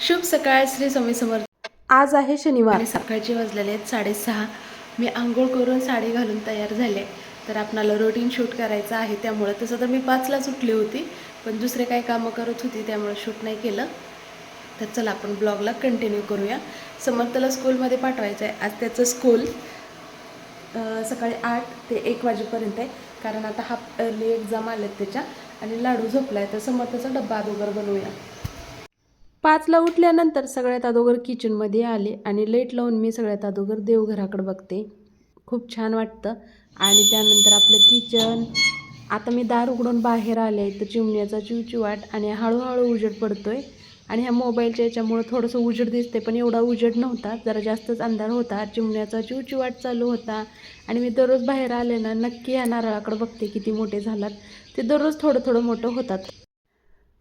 शुभ सकाळ श्री स्वामी समर्थ. आज आहे शनिवार. सकाळचे वाजलेले आहेत साडेसहा. मी आंघोळ करून साडी घालून तयार झाले. तर आपणाला रुटीन शूट करायचं आहे त्यामुळे तसं तर मी पाचलाच उठली होती पण दुसरे काही कामं करत होती त्यामुळे शूट नाही केलं. तर चला आपण ब्लॉगला कंटिन्यू करूया. समर्थला स्कूलमध्ये पाठवायचं आहे. आज त्याचं स्कूल सकाळी आठ ते एक वाजेपर्यंत आहे. कारण आता हाफ अर्ली एक्झाम आलेत त्याच्या. आणि लाडू झोपला आहे तर समर्थाचा डब्बा अगोदर बनवूया. पाचला उठल्यानंतर सगळ्यात अगोदर किचनमध्ये आले आणि लेट लावून मी सगळ्यात अगोदर देवघराकडे बघते. खूप छान वाटतं. आणि त्यानंतर आपलं किचन आता मी दार उघडून बाहेर आले तर चिमण्याचा चिवचिवाट आणि हळूहळू उजेड पडतो आहे आणि ह्या मोबाईलच्या याच्यामुळं थोडंसं उजेड दिसते पण एवढा उजेड नव्हता. जरा जास्तच अंधार होता. चिमण्याचा चिवचिवाट चालू होता. आणि मी दररोज बाहेर आले ना नक्की ह्या नारळाकडे बघते किती मोठे झालात. ते दररोज थोडं थोडं मोठं होतात.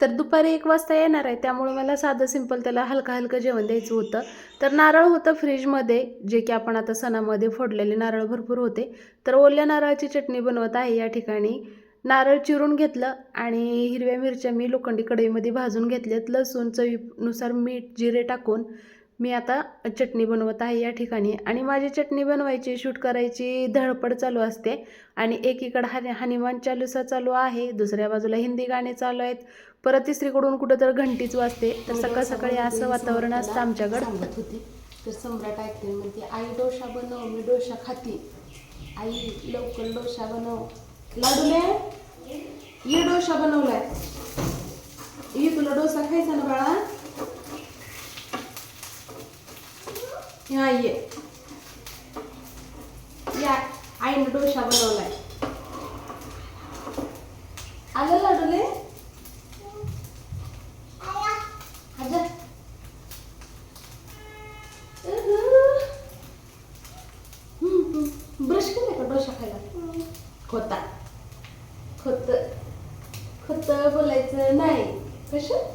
तर दुपारी एक वाजता येणार आहे. त्यामुळे मला साधं सिंपल त्याला हलकं हलकं जेवण द्यायचं होतं. तर नारळ होतं फ्रीजमध्ये जे की आपण आता सणामध्ये फोडलेले नारळ भरपूर होते. तर ओल्या नारळाची चटणी बनवत आहे या ठिकाणी. नारळ चिरून घेतलं आणि हिरव्या मिरच्या मी लोखंडी कढईमध्ये भाजून घेतल्यात. लसूण चवीनुसार मीठ जिरे टाकून मी आता चटणी बनवत आहे या ठिकाणी. आणि माझी चटणी बनवायची शूट करायची धडपड चालू असते. आणि एकीकडं हनी हनुमान चालुसा चालू आहे दुसऱ्या बाजूला हिंदी गाणे चालू आहेत. परत तिसरीकडून कुठं तर घंटीच वाजते. तर सकाळ सकाळी असं वातावरण असतं आमच्याकडं. सांगत होती. तर सम्राट ऐकते म्हणते आई डोशा बनव मी डोशा खाती. आई लवकर डोशा बनव. लाडूले ये डोशा बनवलाय. ये तुला डोसा खायचा ना बाळा. हा ये. या आईनं डोशा बनवलाय. आलं लाडूले आजा. ब्रश केलं का डोशा खायला? खोता खोत खोत बोलायचं नाही कसं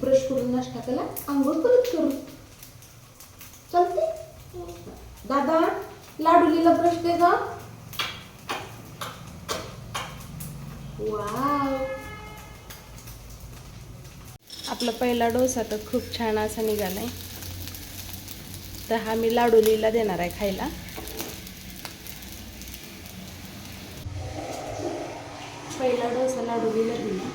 ब्रश करून नाश्ता केला आंघोळ परत करू. चालते दादा लाडूलीला ब्रश दे गा. वाव आपला पहिला डोसा तर खूप छान असा निघालाय. तर हा मी लाडूलीला देणार आहे खायला. पहिला डोसा लाडूलीला दिला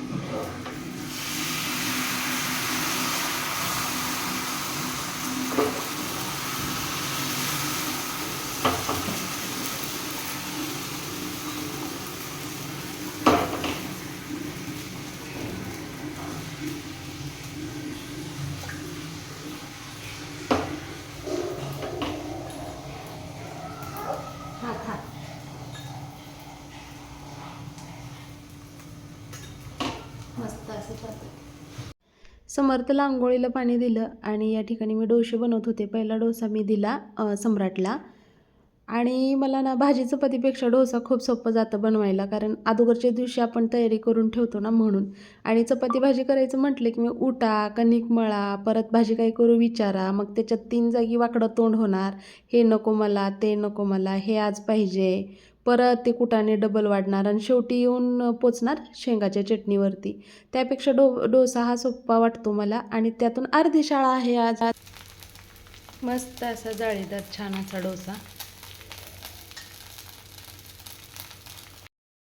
हा खा मस्त असं करतात समर्थला आंघोळीला पाणी दिलं आणि या ठिकाणी मी डोसे बनवत होते. पहिला डोसा मी दिला सम्राटला. आणि मला ना भाजी चपातीपेक्षा डोसा खूप सोपं जातं बनवायला कारण अगोदरच्या दिवशी आपण तयारी करून ठेवतो ना म्हणून. आणि चपाती भाजी करायचं म्हटलं की मी उटा कणिक मळा परत भाजी काय करू विचारा मग त्याच्यात तीन जागी वाकडं तोंड होणार. हे नको मला ते नको मला हे आज पाहिजे. परत ते कुटाने डबल वाढणार आणि शेवटी येऊन पोचणार शेंगाच्या चटणीवरती. त्यापेक्षा डो डोसा हा सोप्पा वाटतो मला आणि त्यातून अर्धी शाळा आहे आज. मस्त असा जाळीदार छान असा डोसा.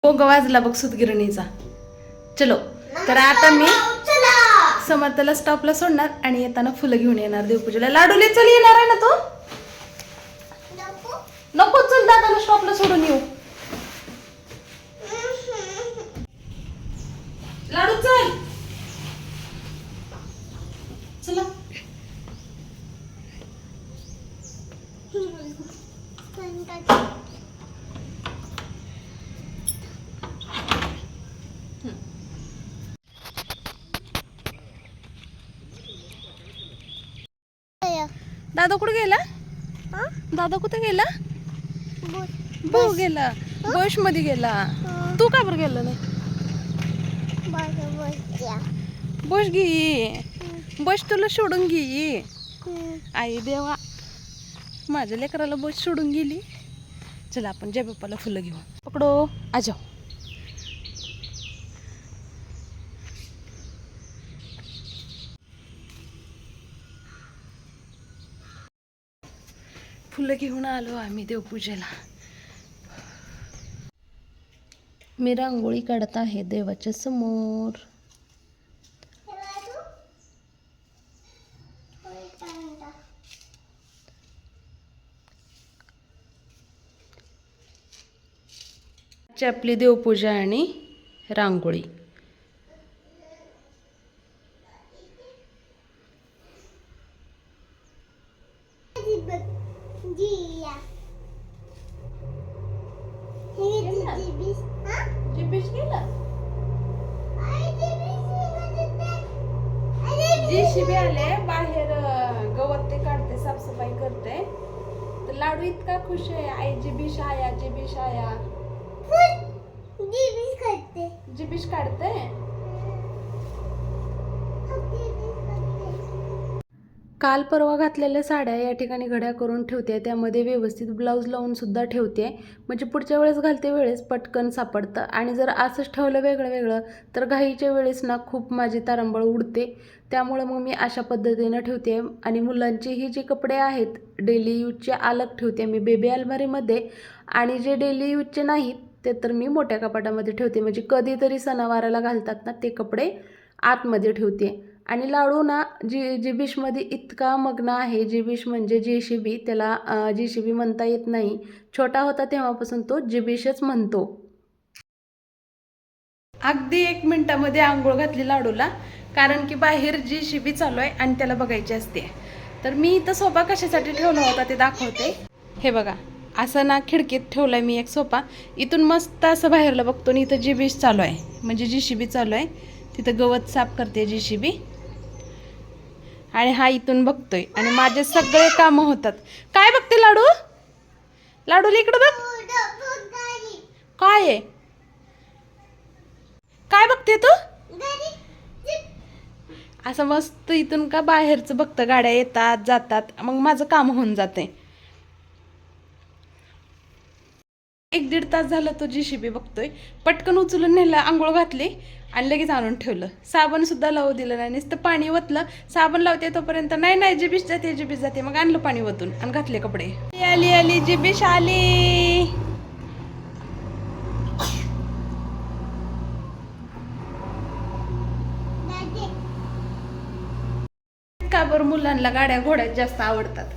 पोग वाजला बघ सुतगिरणीचा. चलो तर आता मी समर्थला स्टॉपला सोडणार आणि येताना फुलं घेऊन येणार देवपूजेला. लाडूले चल येणार आहे ना तो? नको चल दादाला स्टॉपला सोडून येऊ. लाडू चल. चला. दादा कुठे गेला? दादा कुठे गेला? भाऊ गेला बस. मध्ये गेला. तू का बरं गेला नाही? बस घे. बस तुला सोडून घे. आई देवा. माझ्या लेकराला बस सोडून गेली. चला आपण जय बाप्पाला फुलं घेऊ पकडो. आजाव फुलं घेऊन आलो आम्ही देवपूजेला. मी रांगोळी काढत आहे देवाच्या समोर. आपली देवपूजा आणि रांगोळी. जेसीबी आले बाहेर गवत ते काढते साफसफाई करते. तर लाडू इतका खुश आहे आई जिबिश आया जिबिश आया जिबिश काढते? काल परवा घातलेल्या साड्या या ठिकाणी घड्या करून ठेवते. त्यामध्ये व्यवस्थित ब्लाऊज लावून सुद्धा ठेवते. म्हणजे पुढच्या वेळेस घालते वेळेस पटकन सापडतं. आणि जर असंच ठेवलं वेगळं वेगळं तर घाईच्या वेळेस ना खूप माझी तारंबळ उडते. त्यामुळं मग मी अशा पद्धतीनं ठेवते. आणि मुलांचेही जे कपडे आहेत डेली यूजचे अलग ठेवते मी बेबी अलमारीमध्ये. आणि जे डेली यूजचे नाहीत ते तर मी मोठ्या कपाटामध्ये ठेवते. म्हणजे कधीतरी सणावाराला घालतात ना ते कपडे आतमध्ये ठेवते. आणि लाडू ना जी जिबिशमध्ये इतका मग्न आहे जिबिश म्हणजे जेशिबी त्याला जेशिबी बी म्हणता येत नाही. छोटा होता तेव्हापासून तो जिबिशच म्हणतो. अगदी एक मिनिटामध्ये आंघोळ घातली लाडूला कारण की बाहेर जी शिबी चालू आहे आणि त्याला बघायची असते. तर मी इथं सोपा कशासाठी ठेवला होता ते दाखवते. हे बघा असं ना खिडकीत ठेवलाय मी एक सोफा. इथून मस्त असं बाहेरला बघतो आणि इथं जी बीश चालू आहे. म्हणजे जी शिबी चालू आहे. तिथं गवत साफ करते जी शिबी आणि हा इथून बघतोय. आणि माझे सगळे कामं होतात. काय बघते लाडू? लाडू इकडं बघ. काय आहे? काय बघते तू? असं मस्त इथून का बाहेरचं बघतं. गाड्या येतात जातात. मग माझं काम होऊन जाते एक दीड तास झालं तो जी शिबी बघतोय. पटकन उचलून नेलं आंघोळ घातली आणि लगेच आणून ठेवलं. साबण सुद्धा लावू दिलं नाही. नुसतं पाणी ओतलं. साबण लावते तोपर्यंत नाही नाही जिबीश जाते जिबीश जाते. मग आणलं पाणी ओतून आणि घातले कपडे. आली आली जिबीश आली. का बरं मुलांना गाड्या घोड्यात जास्त आवडतात?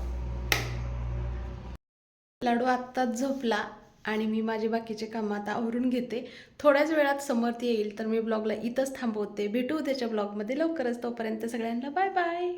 लाडू आत्ताच झोपला. आणि मी माझे बाकीचे कामं आता आवरून घेते. थोड्याच वेळात समर्थ येईल तर मी ब्लॉगला इथंच थांबवते. भेटू त्याच्या ब्लॉगमध्ये. लवकरच तोपर्यंत सगळ्यांना बाय बाय.